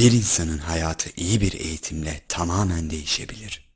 Bir insanın hayatı iyi bir eğitimle tamamen değişebilir.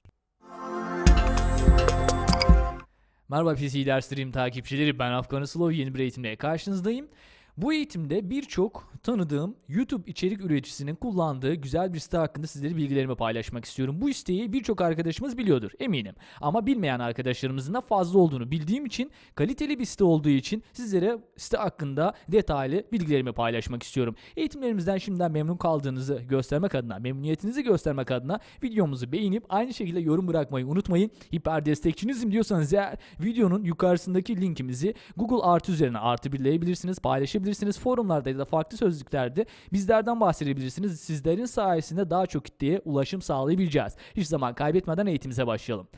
Merhaba PC Derslerim takipçileri ben Afgan Aslov yeni bir eğitimle karşınızdayım. Bu eğitimde birçok tanıdığım YouTube içerik üreticisinin kullandığı güzel bir site hakkında sizlere bilgilerimi paylaşmak istiyorum. Bu siteyi birçok arkadaşımız biliyordur eminim. Ama bilmeyen arkadaşlarımızın da fazla olduğunu bildiğim için kaliteli bir site olduğu için sizlere site hakkında detaylı bilgilerimi paylaşmak istiyorum. Eğitimlerimizden şimdiden memnun kaldığınızı göstermek adına, memnuniyetinizi göstermek adına videomuzu beğenip aynı şekilde yorum bırakmayı unutmayın. Hiper destekçinizim diyorsanız eğer videonun yukarısındaki linkimizi Google Artı üzerine artı birleyebilirsiniz, paylaşabilirsiniz. Forumlarda ya da farklı sözlüklerde bizlerden bahsedebilirsiniz. Sizlerin sayesinde daha çok kitleye ulaşım sağlayabileceğiz. Hiç zaman kaybetmeden eğitimimize başlayalım.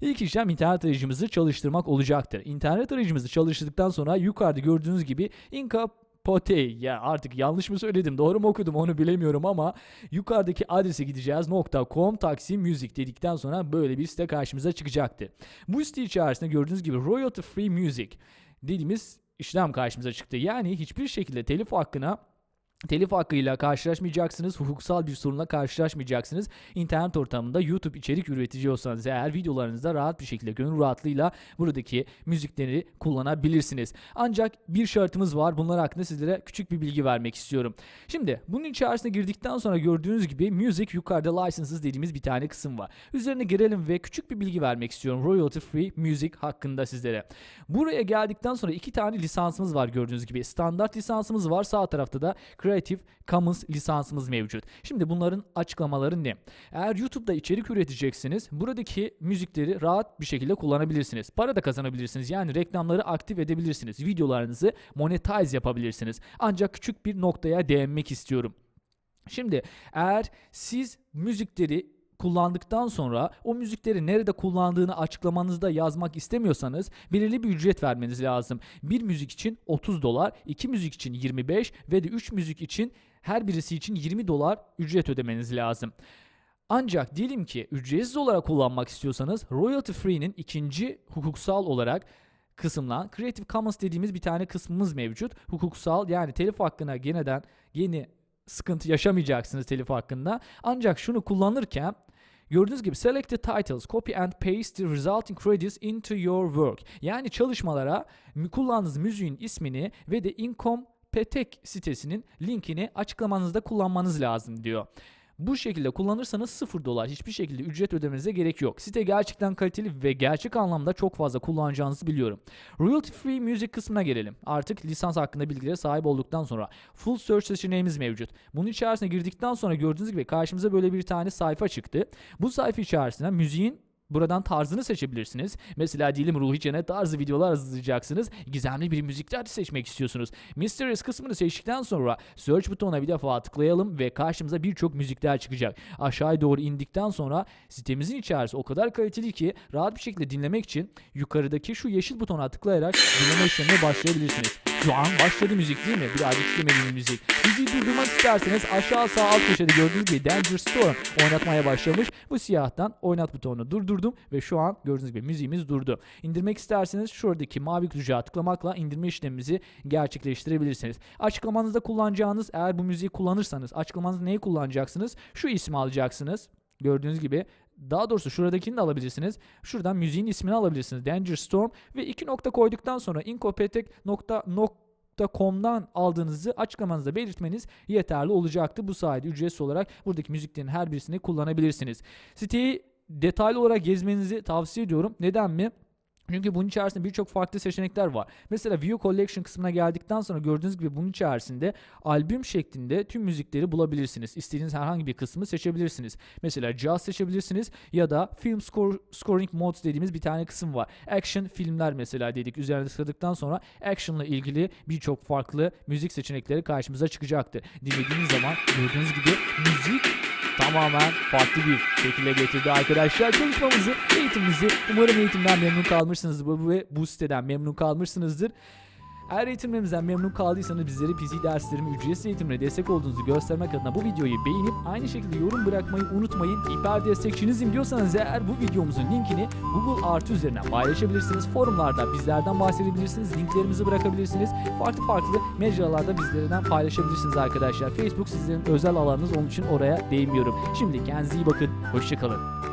İlk işlem internet arayücümüzü çalıştırmak olacaktır. İnternet arayücümüzü çalıştırdıktan sonra yukarıda gördüğünüz gibi Inca Potey ya artık yanlış mı söyledim doğru mu okudum onu bilemiyorum ama yukarıdaki adrese gideceğiz .com Taksim Music dedikten sonra böyle bir site karşımıza çıkacaktır. Bu site içerisinde gördüğünüz gibi royalty free music dediğimiz işlem karşımıza çıktı. Yani hiçbir şekilde telif hakkına Telif hakkıyla karşılaşmayacaksınız, hukuksal bir sorunla karşılaşmayacaksınız. İnternet ortamında YouTube içerik üretiyorsanız eğer videolarınızda rahat bir şekilde gönül rahatlığıyla buradaki müzikleri kullanabilirsiniz. Ancak bir şartımız var. Bunlar hakkında sizlere küçük bir bilgi vermek istiyorum. Şimdi bunun içerisine girdikten sonra gördüğünüz gibi Music yukarıda licenses dediğimiz bir tane kısım var. Üzerine girelim ve küçük bir bilgi vermek istiyorum. Royalty Free Music hakkında sizlere. Buraya geldikten sonra iki tane lisansımız var gördüğünüz gibi. Standart lisansımız var. Sağ tarafta da Creative Commons lisansımız mevcut. Şimdi bunların açıklamaları ne? Eğer YouTube'da içerik üreteceksiniz, buradaki müzikleri rahat bir şekilde kullanabilirsiniz. Para da kazanabilirsiniz. Yani reklamları aktif edebilirsiniz. Videolarınızı monetize yapabilirsiniz. Ancak küçük bir noktaya değinmek istiyorum. Şimdi eğer siz müzikleri kullandıktan sonra o müzikleri nerede kullandığını açıklamanızda yazmak istemiyorsanız belirli bir ücret vermeniz lazım. Bir müzik için 30 dolar, iki müzik için 25 ve de 3 müzik için her birisi için 20 dolar ücret ödemeniz lazım. Ancak diyelim ki ücretsiz olarak kullanmak istiyorsanız royalty free'nin ikinci hukuksal olarak kısımlan Creative Commons dediğimiz bir tane kısmımız mevcut. Hukuksal yani telif hakkına yeniden yeni sıkıntı yaşamayacaksınız telif hakkında. Ancak şunu kullanırken Gördüğünüz gibi select the titles, copy and paste the resulting credits into your work. Yani çalışmalara kullandığınız müziğin ismini ve de Incompetek sitesinin linkini açıklamanızda kullanmanız lazım diyor. Bu şekilde kullanırsanız 0 dolar hiçbir şekilde ücret ödemenize gerek yok. Site gerçekten kaliteli ve gerçek anlamda çok fazla kullanacağınızı biliyorum. Royalty free music kısmına gelelim. Artık lisans hakkında bilgilere sahip olduktan sonra full search seçeneğimiz mevcut. Bunun içerisine girdikten sonra gördüğünüz gibi karşımıza böyle bir tane sayfa çıktı. Bu sayfa içerisinde müziğin Buradan tarzını seçebilirsiniz. Mesela diyelim Ruhi Cennet tarzı videolar hazırlayacaksınız. Gizemli bir müzikler seçmek istiyorsunuz. Mysterious kısmını seçtikten sonra Search butonuna bir defa tıklayalım ve karşımıza birçok müzikler çıkacak. Aşağıya doğru indikten sonra sitemizin içerisi o kadar kaliteli ki rahat bir şekilde dinlemek için yukarıdaki şu yeşil butona tıklayarak dinleme işlemine başlayabilirsiniz. Şu an başladı müzik değil mi? Birazcık istemediğim müzik. Müziği durdurmak isterseniz aşağı sağ alt köşede gördüğünüz gibi Danger Storm oynatmaya başlamış. Bu siyahtan oynat butonunu durdurdum ve şu an gördüğünüz gibi müziğimiz durdu. İndirmek isterseniz şuradaki mavi kutucuğa tıklamakla indirme işlemimizi gerçekleştirebilirsiniz. Açıklamanızda kullanacağınız eğer bu müziği kullanırsanız açıklamanızda neyi kullanacaksınız? Şu ismi alacaksınız. Gördüğünüz gibi daha doğrusu şuradakini de alabilirsiniz. Şuradan müziğin ismini alabilirsiniz. Danger Storm ve iki nokta koyduktan sonra incopetek.com.com'dan aldığınızı açıklamanızda belirtmeniz yeterli olacaktı. Bu sayede ücretsiz olarak buradaki müziklerin her birisini kullanabilirsiniz. Siteyi detaylı olarak gezmenizi tavsiye ediyorum. Neden mi? Çünkü bunun içerisinde birçok farklı seçenekler var. Mesela View Collection kısmına geldikten sonra gördüğünüz gibi bunun içerisinde albüm şeklinde tüm müzikleri bulabilirsiniz. İstediğiniz herhangi bir kısmı seçebilirsiniz. Mesela Jazz seçebilirsiniz ya da Film score, Scoring Modes dediğimiz bir tane kısım var. Action filmler mesela dedik. Üzerine tıkladıktan sonra Action ile ilgili birçok farklı müzik seçenekleri karşımıza çıkacaktır. Dinlediğiniz zaman gördüğünüz gibi müzik tamamen farklı bir şekilde getirdi arkadaşlar. Çalışmamızı, eğitimimizi umarım eğitimden memnun kalmışsınızdır ve bu siteden memnun kalmışsınızdır. Eğer eğitimlerimizden memnun kaldıysanız bizlere PC derslerimi ücretsiz eğitimle destek olduğunuzu göstermek adına bu videoyu beğenip aynı şekilde yorum bırakmayı unutmayın. Hiper destekçinizim diyorsanız eğer bu videomuzun linkini Google Artı üzerinden paylaşabilirsiniz. Forumlarda bizlerden bahsedebilirsiniz. Linklerimizi bırakabilirsiniz. Farklı farklı mecralarda bizlerden paylaşabilirsiniz arkadaşlar. Facebook sizlerin özel alanınız onun için oraya değinmiyorum. Şimdi kendinize iyi bakın. Hoşçakalın.